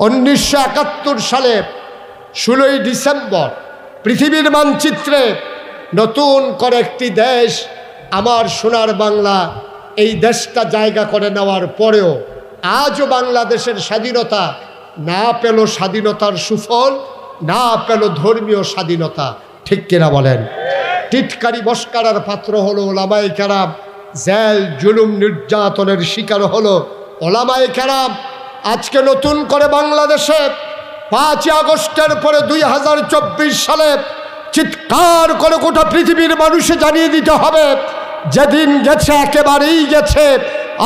উনিশশো একাত্তর সালে ষোলোই ডিসেম্বর পৃথিবীর মানচিত্রে নতুন করে একটি দেশ আমার সোনার বাংলা এই দেশটা জায়গা করে নেওয়ার পরেও আজও বাংলাদেশের স্বাধীনতা না পেল স্বাধীনতার সুফল, না পেল ধর্মীয় স্বাধীনতা। ঠিক কিনা বলেন? টিটকারি বস্কারার পাত্র হলো ওলামাই কেরাম, জেল জুলুম নির্যাতনের শিকার হলো ওলামাই কেরাম। আজকে নতুন করে বাংলাদেশে পাঁচই আগস্টের পরে দুই হাজার চব্বিশ সালে চিৎকার করে গোটা পৃথিবীর মানুষে জানিয়ে দিতে হবে, যেদিন গেছে, একেবারেই গেছে।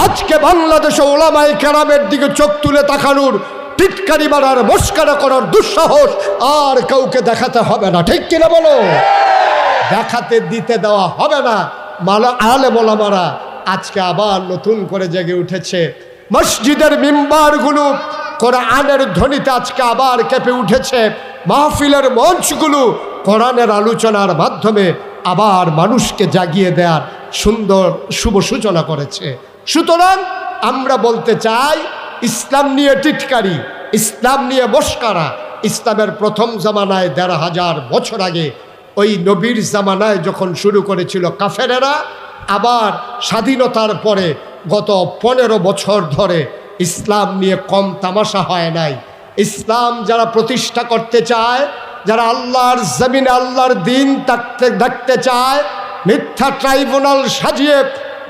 আজকে বাংলাদেশে ওলামাই কেরামের দিকে চোখ তুলে তাকানোর, টিটকারি মারার, মস্কারা করার দুঃসাহস আর কাউকে দেখাতে হবে না। ঠিক কিনা বলো? দেখাতে, দিতে দেওয়া হবে না। মালা আলে মোলামারা আজকে আবার নতুন করে জেগে উঠেছে। মসজিদের মিম্বারগুলো কোরআনের ধ্বনিতে আজকে আবার কেঁপে উঠেছে। মাহফিলের মঞ্চগুলো কোরআনের আলোচনার মাধ্যমে আবার মানুষকে জাগিয়ে দেওয়ার সুন্দর শুভ সূচনা করেছে। সুতরাং আমরা বলতে চাই, ইসলাম নিয়ে টিটকারি, ইসলাম নিয়ে মস্কারা, ইসলামের প্রথম জামানায় দেড় হাজার বছর আগে ওই নবীর জামানায় যখন শুরু করেছিল কাফেরেরা, আবার স্বাধীনতার পরে গত পনেরো বছর ধরে ইসলাম নিয়ে কম তামাশা হয় নাই। ইসলাম যারা প্রতিষ্ঠা করতে চায়, যারা আল্লাহর জমিন আল্লাহর দিন থাকতে, দেখতে চায়, মিথ্যা ট্রাইব্যুনাল সাজিয়ে,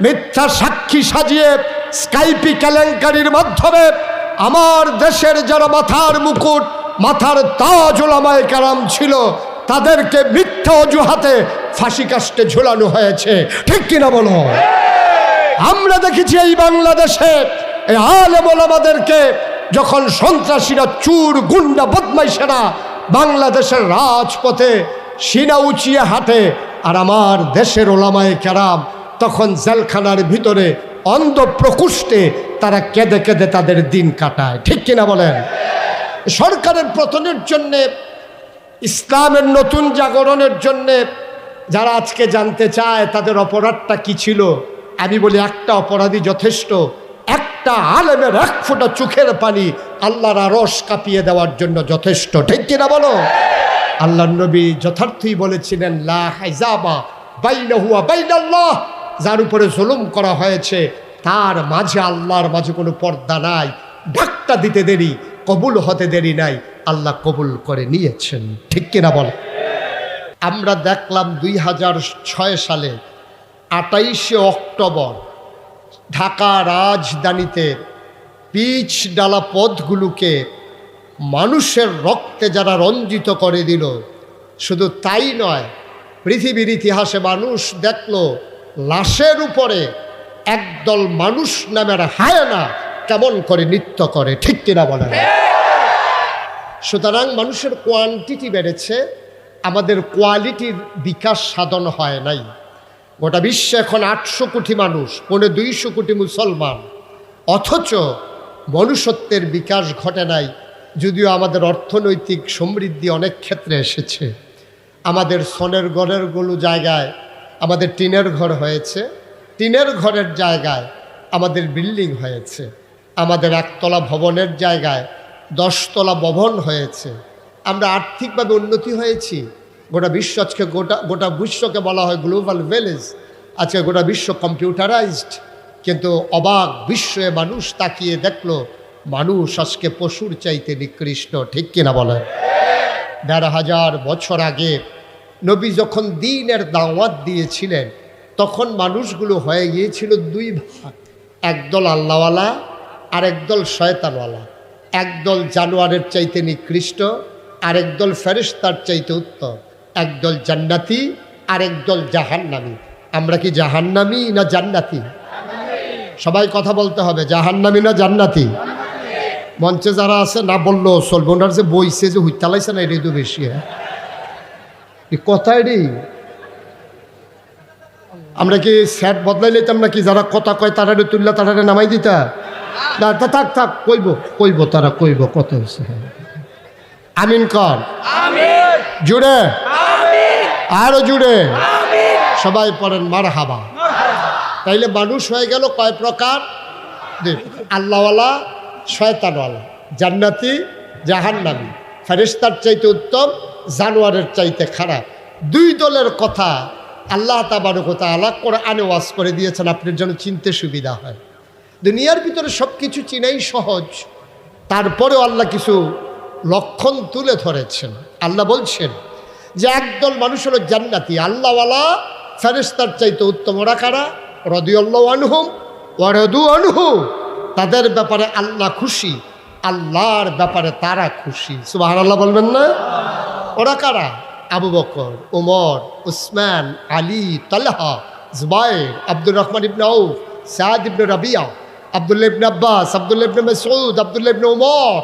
মিথ্যা সাক্ষী সাজিয়ে, স্কাইপি কেলেঙ্কারির মাধ্যমে আমার দেশের যারা মাথার মুকুট, মাথার তাজ ওলামায় কারাম ছিল, তাদেরকে মিথ্যা অজুহাতে ফাঁসি কাস্টে ঝোলানো হয়েছে। ঠিক কিনা বলো? আমরা দেখেছি এই বাংলাদেশে, এই আলেমল আমাদেরকে যখন সন্ত্রাসীরা চুর, গুন্ডা, বদমাইশেরা বাংলাদেশের রাজপথে সিনা উঁচিয়ে হাঁটে, আর আমার দেশের ওলামায় কেরাম তখন জেলখানার ভিতরে অন্ধ প্রকুষ্টে তারা কেঁদে কেঁদে তাদের দিন কাটায়। ঠিক কিনা বলেন? সরকারের পতনের জন্যে, ইসলামের নতুন জাগরণের জন্যে যারা আজকে জানতে চায় তাদের অপরাধটা কি ছিল আমি বলি, একটা অপরাধী যথেষ্ট। একটা আলেমের এক ফোঁটা চোখের পানি আল্লাহর আরস কাঁপিয়ে দেওয়ার জন্য যথেষ্ট। ঠিক কিনা বলো? আল্লাহ নবী যথার্থই বলেছিলেন যার উপরে জুলুম করা হয়েছে, তার মাঝে আল্লাহর মাঝে কোনো পর্দা নাই। ধাক্কা দিতে দেরি, কবুল হতে দেরি নাই। আল্লাহ কবুল করে নিয়েছেন। ঠিক কিনা বল? আমরা দেখলাম দুই হাজার ছয় সালে আটাইশে অক্টোবর, ঢাকা রাজধানীতে পিচ ডালা পথগুলোকে মানুষের রক্তে যারা রঞ্জিত করে দিল, শুধু তাই নয়, পৃথিবীর ইতিহাসে মানুষ দেখল, লাশের উপরে একদল মানুষ নামের হায়না কেমন করে নৃত্য করে, ঠিক কিনা বলে সুতরাং মানুষের কোয়ান্টিটি বেড়েছে, আমাদের কোয়ালিটির বিকাশ সাধন হয় নাই। গোটা বিশ্বে এখন আটশো কোটি মানুষ, পৌনে দুইশো কোটি মুসলমান। অথচ মনুষ্যত্বের বিকাশ ঘটে নাই, যদিও আমাদের অর্থনৈতিক সমৃদ্ধি অনেক ক্ষেত্রে এসেছে। আমাদের সনের ঘরেরগুলো জায়গায় আমাদের টিনের ঘর হয়েছে। টিনের ঘরের জায়গায় আমাদের বিল্ডিং হয়েছে। আমাদের একতলা ভবনের জায়গায় দশতলা ভবন হয়েছে। আমরা আর্থিকভাবে উন্নতি হয়েছি। গোটা বিশ্ব আজকে গোটা গোটা বিশ্বকে বলা হয় গ্লোবাল ভিলেজ আজকে গোটা বিশ্ব কম্পিউটারাইজড। কিন্তু অবাক বিশ্বে মানুষ তাকিয়ে দেখল, মানুষ আজকে পশুর চাইতে নিকৃষ্ট, ঠিক কিনা বলে দেড় হাজার বছর আগে নবী যখন দিনের দাওয়াত দিয়েছিলেন, তখন মানুষগুলো হয়ে গিয়েছিল দুই ভাগ। একদল আল্লাহওয়ালা আর একদল শয়তানওয়ালা। একদল জানোয়ারের চাইতে নিকৃষ্ট আর একদল ফেরেস্তার চাইতে উত্তম। একদল জান্নাতি আর একদল জাহান্নামি। আমরা কি জাহান্নামি না জান্নাতি? সবাই কথা বলতে হবে জাহান্নামি না জান্নাতি? মঞ্চে যারা আছে না বলল চলবে ওনার যে বইছে যে হুইতালাইছে না এটাই তো বেশি হ্যাঁ? কথা এটি আমরা কি স্যাট বদলাই লইতাম নাকি? যারা কথা কয় তারারে তুললা তারারে নামাই দিতা? না তা থাক থাক কইব কইব তারা কইব কত হয়েছে হ্যাঁ। আমিন কর। জুড়ে। আরও জুড়ে। সবাই পড়েন মার হাবা তাইলে মানুষ হয়ে গেল কয় প্রকার। আল্লাহওয়ালা, শয়তানওয়ালা, জান্নাতি, জাহান্নামি। ফেরেস্তার চাইতে উত্তম, জানোয়ারের চাইতে খারাপ। দুই দলের কথা আল্লাহ তাবারকতা আলাক করে আনে ওয়াজ করে দিয়েছেন, আপনার জন্য চিনতে সুবিধা হয়। দুনিয়ার ভিতরে সব কিছু চিনাই সহজ। তারপরেও আল্লাহ কিছু লক্ষণ তুলে ধরেছেন। আল্লাহ বলছেন যে একদল মানুষ হলো জান্নাতি। আল্লাহওয়ালা ফেরেস্তার চাইতে উত্তম ওরা কারা? রদিউল্লাহ আনহুম ওয়ারদু আনহু। তাদের ব্যাপারে আল্লাহ খুশি, আল্লাহর ব্যাপারে তারা খুশি। সুবাহ আল্লাহ বলবেন না? ওরা কারা? আবু বকর, উমর, উসমান, আলী, তালহা, জুবাইর, আব্দুর রহমান ইবনে আউফ সাদ ইবনে রাবিয়া আবদুল্লা ইবনে আব্বাস আবদুল্লা ইবনে মেসউদ আবদুল্লা ইবনে উমর।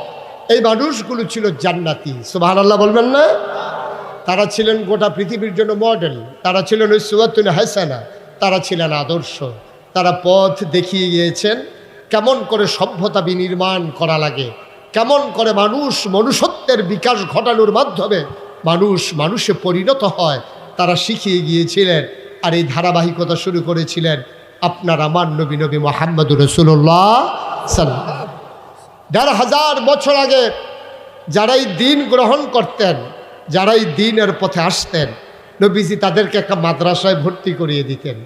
এই মানুষগুলো ছিল জান্নাতি। সুবাহ আল্লাহ বলবেন না? তারা ছিলেন গোটা পৃথিবীর জন্য মডেল তারা ছিলেন ওই সুয়াতুল হাসানা। তারা ছিলেন আদর্শ। তারা পথ দেখিয়ে গিয়েছেন। কেমন করে সভ্যতা বিনির্মাণ করা লাগে? কেমন করে মানুষ মনুষ্যত্বের বিকাশ ঘটানোর মাধ্যমে মানুষ মানুষে পরিণত হয়? তারা শিখিয়ে গিয়েছিলেন আর এই ধারাবাহিকতা শুরু করেছিলেন আপনার আমার নবী নবী মোহাম্মদুর রসুল্লাহ সাল্লাম দেড় হাজার বছর আগে যারাই দিন গ্রহণ করতেন যারাই দিনের পথে আসতেন, নবীজি তাদেরকে একটা মাদ্রাসায় ভর্তি করিয়ে দিতেন।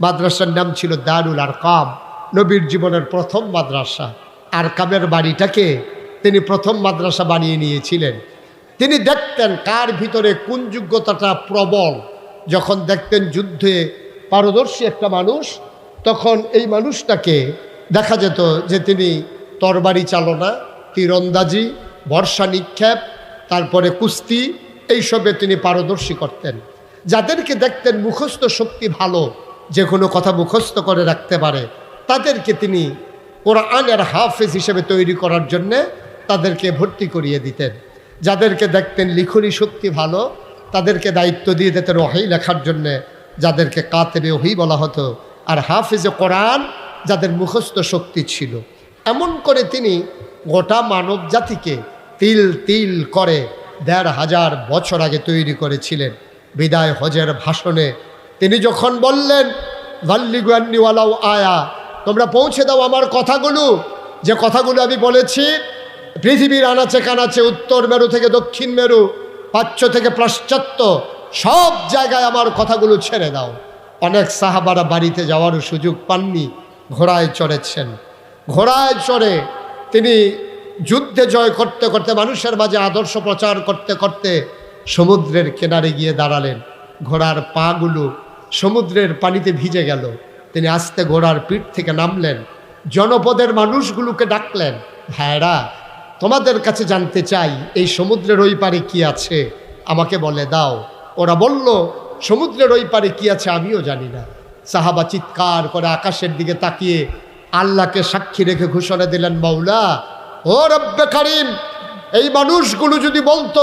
মাদ্রাসার নাম ছিল দারুল আর কাম নবীর জীবনের প্রথম মাদ্রাসা। আর কামের বাড়িটাকে তিনি প্রথম মাদ্রাসা বানিয়ে নিয়েছিলেন। তিনি দেখতেন কার ভিতরে কোন যোগ্যতাটা প্রবল। যখন দেখতেন যুদ্ধে পারদর্শী একটা মানুষ, তখন এই মানুষটাকে দেখা যেত যে তিনি তরবারি চালনা, তীরন্দাজি, বর্ষা নিক্ষেপ, তারপরে কুস্তি এইসবে তিনি পারদর্শী করতেন। যাদেরকে দেখতেন মুখস্থ শক্তি ভালো, যে কোনো কথা মুখস্থ করে রাখতে পারে, তাদেরকে তিনি কোরআনের হাফেজ হিসেবে তৈরি করার জন্যে তাদেরকে ভর্তি করিয়ে দিতেন। যাদেরকে দেখতেন লিখনি শক্তি ভালো, তাদেরকে দায়িত্ব দিয়ে দিতেন ওহাই লেখার জন্যে, যাদেরকে কাতেবে ওহি বলা হতো, আর হাফেজে কোরআন যাদের মুখস্থ শক্তি ছিল। এমন করে তিনি গোটা মানব জাতিকে তিল তিল করে দেড় হাজার বছর আগে তৈরি করেছিলেন। বিদায় হজের ভাষণে তিনি যখন বললেন ভাল্লিগুয়ান্নিওয়ালাও আয়া তোমরা পৌঁছে দাও আমার কথাগুলো। যে কথাগুলো আমি বলেছি, পৃথিবীর আনাচে কানাচে উত্তর মেরু থেকে দক্ষিণ মেরু, পাচ্য থেকে পাশ্চাত্য, সব জায়গায় আমার কথাগুলো ছেড়ে দাও। অনেক সাহাবারা বাড়িতে যাওয়ারও সুযোগ পাননি, ঘোড়ায় চড়েছেন। ঘোড়ায় চড়ে তিনি যুদ্ধে জয় করতে করতে, মানুষের মাঝে আদর্শ প্রচার করতে করতে সমুদ্রের কিনারে গিয়ে দাঁড়ালেন। ঘোড়ার পাগুলো সমুদ্রের পানিতে ভিজে গেল। তিনি আস্তে ঘোড়ার পিঠ থেকে নামলেন। জনপদের মানুষগুলোকে ডাকলেন ভাইরা তোমাদের কাছে জানতে চাই, এই সমুদ্রের ওই পারে কি আছে? আমাকে বলে দাও। ওরা বলল, সমুদ্রের ওই পারে কি আছে আমিও জানি না। সাহাবা চিৎকার করে আকাশের দিকে তাকিয়ে আল্লাহকে সাক্ষী রেখে ঘোষণা দিলেন, মৌলা ও রব্বে কারিম, এই মানুষগুলো যদি বলতো,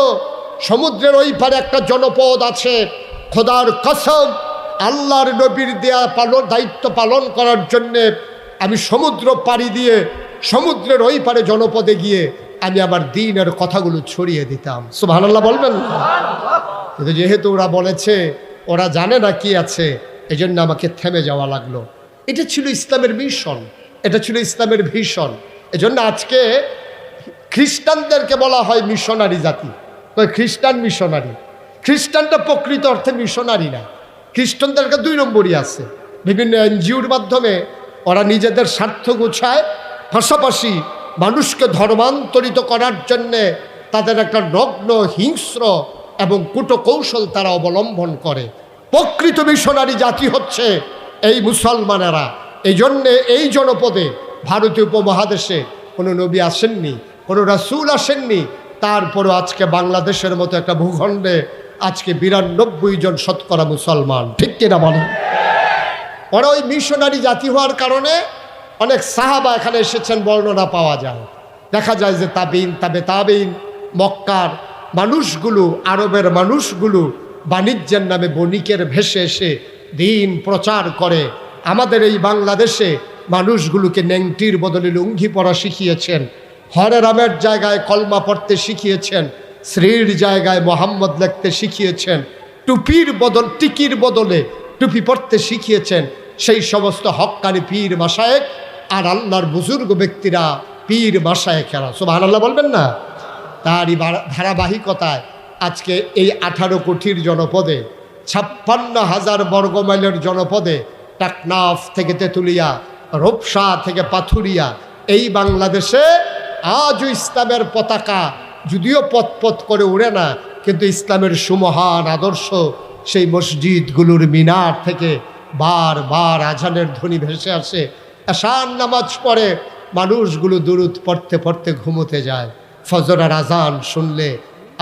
সমুদ্রের ওই পারে একটা জনপদ আছে, খোদার কসম, আল্লাহর নবীর দেয়া পালন, দায়িত্ব পালন করার জন্যে আমি সমুদ্র পাড়ি দিয়ে, সমুদ্রের ওই পারে জনপদে গিয়ে আমি আমার দিনের কথাগুলো ছড়িয়ে দিতাম। সুবহানাল্লাহ বলবেন কিন্তু যেহেতু ওরা বলেছে, ওরা জানে না কি আছে, এজন্য আমাকে থেমে যাওয়া লাগল। এটা ছিল ইসলামের মিশন, এটা ছিল ইসলামের ভীষণ। এজন্য আজকে খ্রিস্টানদেরকে বলা হয় মিশনারি জাতি। খ্রিস্টান মিশনারি। খ্রিস্টানটা প্রকৃত অর্থে মিশনারি না। খ্রিস্টানদেরকে দুই নম্বরই আছে। বিভিন্ন এনজিওর মাধ্যমে ওরা নিজেদের স্বার্থ গুছায়, পাশাপাশি মানুষকে ধর্মান্তরিত করার জন্যে তাদের একটা নগ্ন, হিংস্র এবং কুটকৌশল তারা অবলম্বন করে। প্রকৃত মিশনারি জাতি হচ্ছে এই মুসলমানেরা। এই জন্যে এই জনপদে ভারতীয় উপমহাদেশে কোনো নবী আসেননি, কোনো রাসুল আসেননি, তারপরও আজকে বাংলাদেশের মতো একটা ভূখণ্ডে আজকে বিরানব্বই জন শতকরা মুসলমান। ঠিক কিনা বলেন? ওরা ওই মিশনারি জাতি হওয়ার কারণে অনেক সাহাবা এখানে এসেছেন, বর্ণনা পাওয়া যায়। দেখা যায় যে তাবিন, তাবে তাবিন, মক্কার মানুষগুলো, আরবের মানুষগুলো বাণিজ্যের নামে বণিকের ভেসে এসে দিন প্রচার করে। আমাদের এই বাংলাদেশে মানুষগুলোকে ন্যাংটির বদলে লুঙ্গি পরা শিখিয়েছেন। হরে রামের জায়গায় কলমা পড়তে শিখিয়েছেন। শ্রীর জায়গায় মোহাম্মদ লিখতে শিখিয়েছেন। টুপির বদল, টিকির বদলে টুপি পড়তে শিখিয়েছেন। সেই সমস্ত হক্কানি পীর মাসায়েক আর আল্লাহর বুজুর্গ ব্যক্তিরা পীর খেলা সোবাহ আল্লাহ বলবেন না? তারই ধারাবাহিকতায় আজকে এই আঠারো কোটির জনপদে, ছাপ্পান্ন হাজার বর্গমাইলের জনপদে টাকনাফ থেকে তেঁতুলিয়া রূপসা থেকে পাথুরিয়া। এই বাংলাদেশে আজও ইসলামের পতাকা, যদিও পথ করে উড়ে না, কিন্তু ইসলামের সুমহান আদর্শ সেই মসজিদগুলোর মিনার থেকে বার বার আজানের ধ্বনি ভেসে আসে। আসান নামাজ পড়ে মানুষগুলো দূরত পড়তে পড়তে ঘুমোতে যায়। ফজরার আজান শুনলে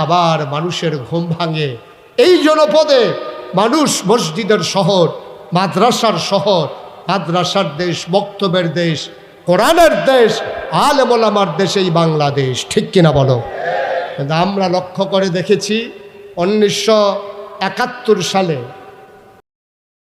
আবার মানুষের ঘুম ভাঙে। এই জনপদে মানুষ মসজিদের শহর, মাদ্রাসার শহর মাদ্রাসার দেশ, বক্তব্যের দেশ, কোরআনের দেশ, আলেমোলামার দেশ এই বাংলাদেশ। ঠিক কিনা বলো? কিন্তু আমরা লক্ষ্য করে দেখেছি, উনিশশো একাত্তর সালে